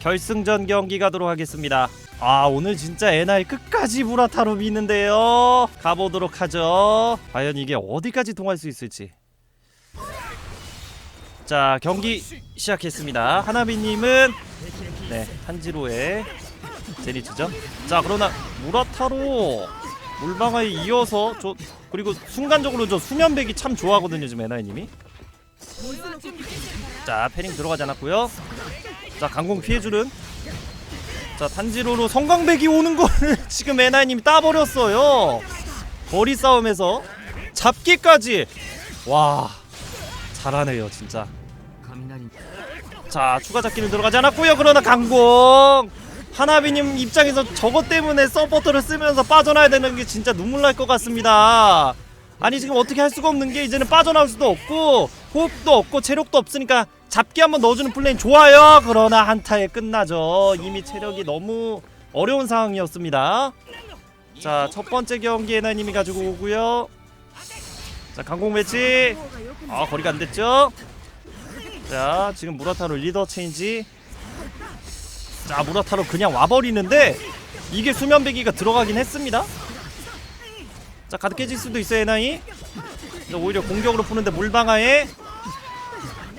결승전 경기 가도록 하겠습니다. 아 오늘 진짜 NI 끝까지 무라타로 미는데요. 가보도록 하죠. 과연 이게 어디까지 통할 수 있을지. 자 경기 시작했습니다. 하나비님은 네 한지로의 제니츠죠. 자 그러나 무라타로 물방아에 이어서 저 그리고 순간적으로 저 수면백이 참 좋아하거든요 지금 NI님이. 자 패링 들어가지 않았고요. 자 강공 피해주는 자 탄지로로 성광백이 오는 거를 지금 에나님이 따버렸어요. 거리 싸움에서 잡기까지. 와 잘하네요 진짜. 자 추가 잡기는 들어가지 않았고요. 그러나 강공. 하나비님 입장에서 저것 때문에 서포터를 쓰면서 빠져나야 되는 게 진짜 눈물 날 것 같습니다 아니 지금 어떻게 할 수가 없는 게 이제는 빠져나올 수도 없고 호흡도 없고 체력도 없으니까 잡기 한번 넣어주는 플레이 좋아요. 그러나 한타에 끝나죠. 이미 체력이 너무 어려운 상황이었습니다. 자 첫 번째 경기 에나님이 가지고 오고요. 자 강공 매치. 아 거리가 안 됐죠? 자 지금 무라타로 리더 체인지. 자 무라타로 그냥 와버리는데 이게 수면배기가 들어가긴 했습니다 자 가득 깨질 수도 있어요 에나이. 자, 오히려 공격으로 푸는데 물방아에.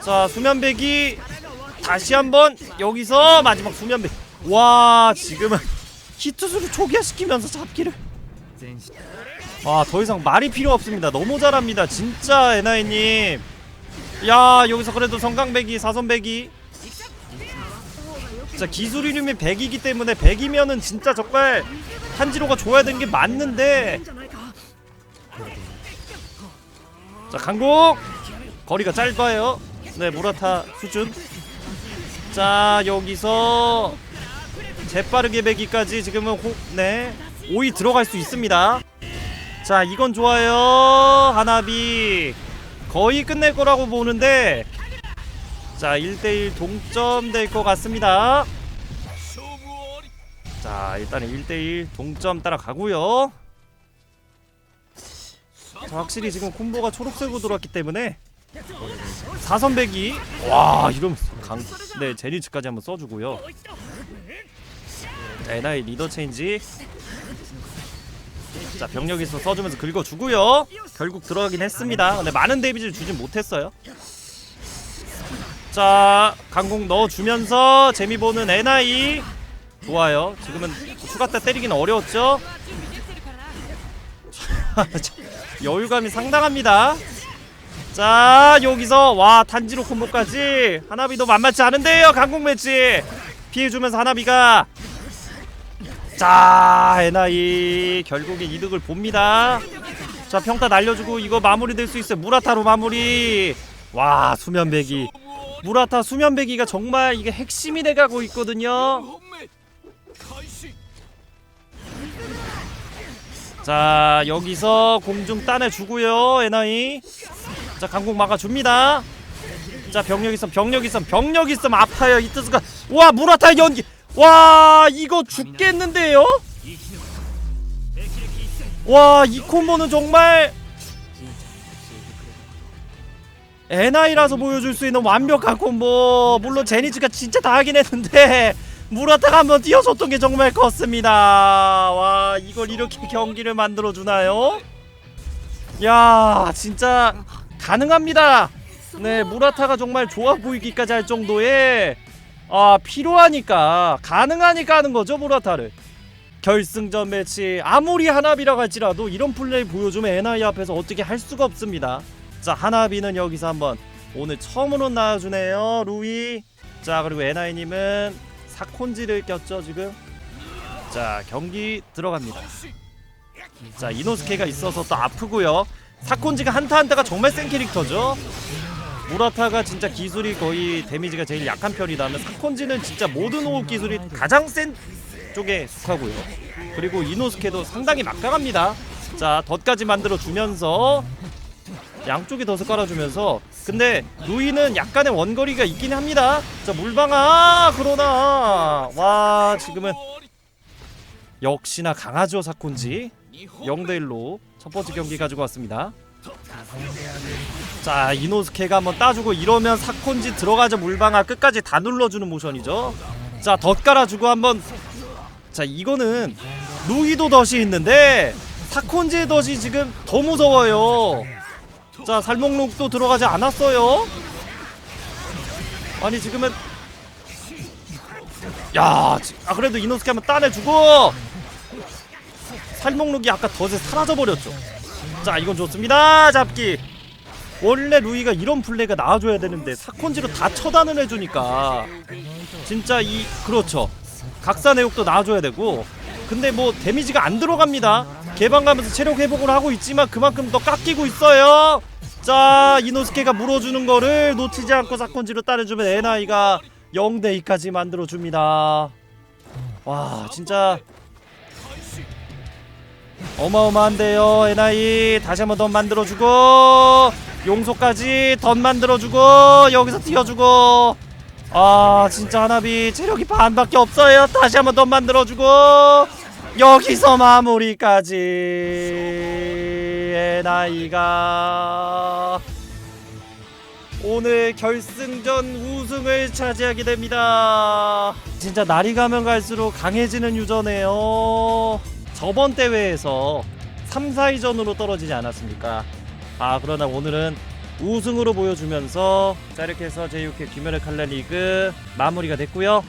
자 수면배기. 다시 한번 여기서 마지막 수면배기. 와 지금은 히트수를 초기화시키면서 잡기를. 아더 이상 말이 필요 없습니다. 너무 잘합니다. 진짜 에나이님. 야 여기서 그래도 성강배기 사선배기. 자 기술 이름이 100이기 때문에 100이면은 진짜 정말 한지로가 줘야 되는 게 맞는데 자 강공 거리가 짧아요. 네 모라타 수준. 자 여기서 재빠르게 배기까지 지금은 호, 네 오이 들어갈 수 있습니다. 자 이건 좋아요. 하나비. 거의 끝낼 거라고 보는데. 자 1대1 동점 될 것 같습니다. 자 일단은 1대1 동점 따라가고요 자, 확실히 지금 콤보가 초록색으로 들어왔기 때문에 사선배기. 와 이러면 강... 네 제니츠까지 한번 써주고요. 자 에나의 리더 체인지. 자 병력에서 써주면서 긁어주고요. 결국 들어가긴 했습니다. 근데 많은 데미지를 주진 못했어요. 자 강공 넣어주면서 재미 보는 에나이 좋아요. 지금은 추가 때 때리기는 어려웠죠 여유감이 상당합니다. 자 여기서 와 탄지로 콤보까지. 하나비도 만만치 않은데요 강공 매치. 피해주면서 하나비가. 자 에나이 결국에 이득을 봅니다. 자 평타 날려주고 이거 마무리 될 수 있어요. 무라타로 마무리. 와 수면배기. 무라타 수면배기가 정말 이게 핵심이 돼가고 있거든요 자 여기서 공중 따내주고요 에나이 자 강공 막아줍니다. 자 병력 있음 병력 있음 병력 있음 아파요 이트스가 와 무라타 연기. 와 이거 죽겠는데요? 와 이 콤보는 정말 에나이라서 보여줄 수 있는 완벽한 콤보. 물론 제니츠가 진짜 다 하긴 했는데 무라타가 한번 뛰어줬던 게 정말 컸습니다. 와 이걸 이렇게 경기를 만들어 주나요? 야 진짜 가능합니다. 네 무라타가 정말 좋아 보이기까지 할 정도의 아 필요하니까 가능하니까 하는 거죠 무라타를. 결승전 매치 아무리 하나비라고 할지라도 이런 플레이 보여주면 NI 앞에서 어떻게 할 수가 없습니다. 자 하나비는 여기서 한번 오늘 처음으로 나와주네요 루이. 자 그리고 NI님은 사콘지를 꼈죠 지금? 자 경기 들어갑니다. 자 이노스케가 있어서 또 아프고요. 사콘지가 한타 한타가 정말 센 캐릭터죠? 무라타가 진짜 기술이 거의 데미지가 제일 약한 편이다면 사콘지는 진짜 모든 호흡 기술이 가장 센 쪽에 속하고요. 그리고 이노스케도 상당히 막강합니다. 자 덫까지 만들어 주면서 양쪽에 덫을 깔아주면서. 근데 루이는 약간의 원거리가 있긴 합니다. 자 물방아! 그러나! 와 지금은 역시나 강하죠 사콘지. 0대1로 첫 번째 경기 가지고 왔습니다. 자 이노스케가 한번 따주고 이러면 사콘지 들어가자 물방아 끝까지 다 눌러주는 모션이죠. 자덧 깔아주고 한번. 자 이거는 루이도 덫이 있는데 사콘지의 덫이 지금 더 무서워요 자 살목록도 들어가지 않았어요 아니 지금은 야, 지- 아 그래도 이노스케 한번 따내주고 살목록이 아까 덫에 사라져 버렸죠. 자, 이건 좋습니다. 잡기. 원래 루이가 이런 플레이가 나와줘야 되는데 사콘지로 다 처단을 해주니까 진짜 이 그렇죠. 각사 내욕도 나와줘야 되고 근데 뭐 데미지가 안 들어갑니다. 개방가면서 체력 회복을 하고 있지만 그만큼 더 깎이고 있어요. 자 이노스케가 물어주는 거를 놓치지 않고 사콘지로 따내주면 에나이가 0대 2까지 만들어 줍니다. 와 진짜 어마어마한데요 에나이 다시 한번 더 만들어주고 용소까지 덧 만들어주고 여기서 튀어주고 아 진짜 하나비 체력이 반밖에 없어요 다시 한번 더 만들어주고 여기서 마무리까지. 에나이가. 오늘 결승전 우승을 차지하게 됩니다. 진짜 날이 가면 갈수록 강해지는 유저네요. 저번 대회에서 3, 4위전으로 떨어지지 않았습니까? 아 그러나 오늘은 우승으로 보여주면서 자 이렇게 해서 제6회 귀멸의 칼날 리그 마무리가 됐고요